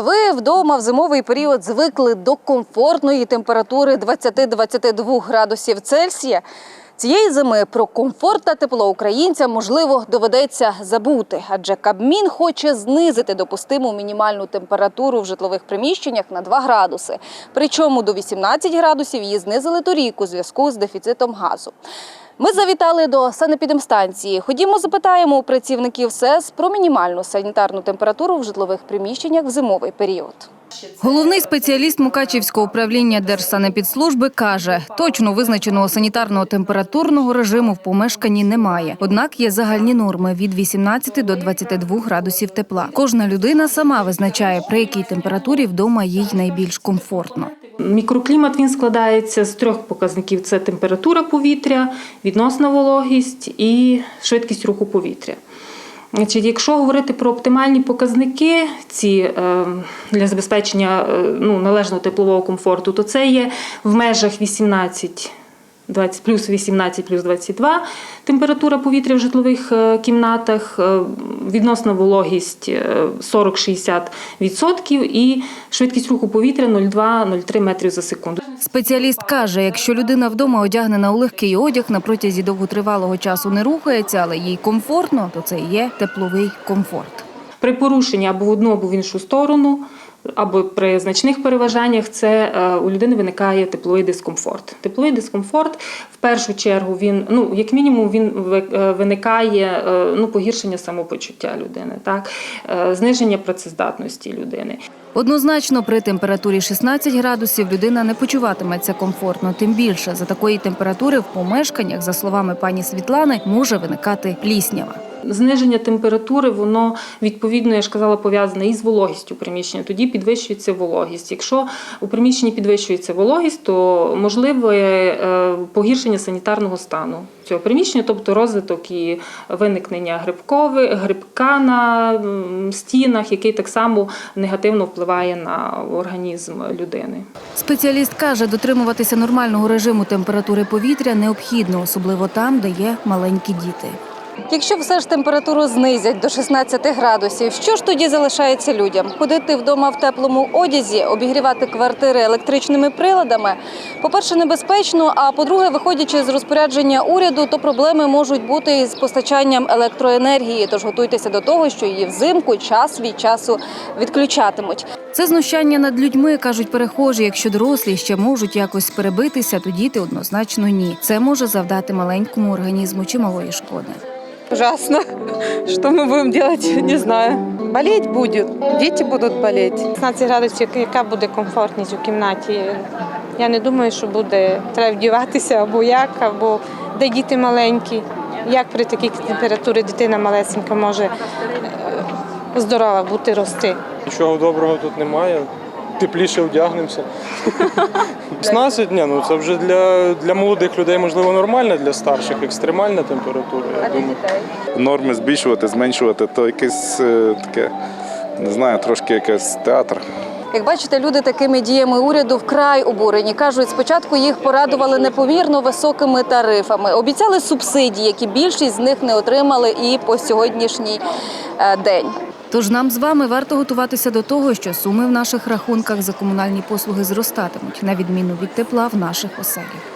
Ви вдома в зимовий період звикли до комфортної температури 20-22 градусів Цельсія. Цієї зими про комфорт та тепло українцям, можливо, доведеться забути, адже Кабмін хоче знизити допустиму мінімальну температуру в житлових приміщеннях на 2 градуси. Причому до 18 градусів її знизили торік у зв'язку з дефіцитом газу. Ми завітали до санепідемстанції. Ходімо, запитаємо у працівників СЕС про мінімальну санітарну температуру в житлових приміщеннях в зимовий період. Головний спеціаліст Мукачівського управління Держсанепідслужби каже, точно визначеного санітарного температурного режиму в помешканні немає. Однак є загальні норми від 18 до 22 градусів тепла. Кожна людина сама визначає, при якій температурі вдома їй найбільш комфортно. Мікроклімат він складається з трьох показників: це температура повітря, відносна вологість і швидкість руху повітря. Значить, якщо говорити про оптимальні показники ці е, для забезпечення е, ну, належного теплового комфорту, то це є в межах 18 20, плюс 18, плюс 22 температура повітря в житлових е, кімнатах, відносна вологість е, 40-60% і швидкість руху повітря 0,2-0,3 метрів за секунду. Спеціаліст каже, якщо людина вдома одягнена у легкий одяг на протязі довготривалого часу не рухається, але їй комфортно, то це є тепловий комфорт. При порушенні або в одну, або в іншу сторону, або при значних переважаннях, це е, у людини виникає тепловий дискомфорт. Тепловий дискомфорт в першу чергу він, ну як мінімум, він е, виникає е, ну, погіршення самопочуття людини, так зниження працездатності людини. Однозначно, при температурі 16 градусів людина не почуватиметься комфортно. Тим більше за такої температури в помешканнях, за словами пані Світлани, може виникати пліснява. Зниження температури, воно відповідно, я ж казала, пов'язане із вологістю приміщення. Тоді підвищується вологість. Якщо у приміщенні підвищується вологість, то можливе е, погіршення санітарного стану цього приміщення, тобто розвиток і виникнення грибкови, грибка на стінах, який так само негативно впливає на організм людини. Спеціаліст каже, дотримуватися нормального режиму температури повітря необхідно, особливо там, де є маленькі діти. Якщо все ж температуру знизять до 16 градусів, що ж тоді залишається людям? Ходити вдома в теплому одязі, обігрівати квартири електричними приладами? По-перше, небезпечно. А по-друге, виходячи з розпорядження уряду, то проблеми можуть бути із постачанням електроенергії. Тож готуйтеся до того, що її взимку час від часу відключатимуть. Це знущання над людьми, кажуть перехожі. Якщо дорослі ще можуть якось перебитися, то діти однозначно ні. Це може завдати маленькому організму чималої шкоди. Ужасно. Что мы будем делать, не знаю. Болеть будет, дети будут болеть. 16 градусів, яка буде комфортність у кімнаті. Я не думаю, що буде треба вдіватися або як, або де діти маленькі. Як при такій температурі дитина малесенька може е, здорова бути рости? Нічого доброго тут немає. Тепліше вдягнемося. 16 днів, ну це вже для, для молодих людей можливо нормально, для старших екстремальна температура. Я думаю. норми збільшувати, зменшувати, то якесь е, таке, не знаю, трошки якийсь театр. Як бачите, люди такими діями уряду вкрай обурені. кажуть, спочатку їх порадували непомірно високими тарифами. Обіцяли субсидії, які більшість з них не отримали і по сьогоднішній е, день. Тож нам з вами варто готуватися до того, що суми в наших рахунках за комунальні послуги зростатимуть, на відміну від тепла в наших оселях.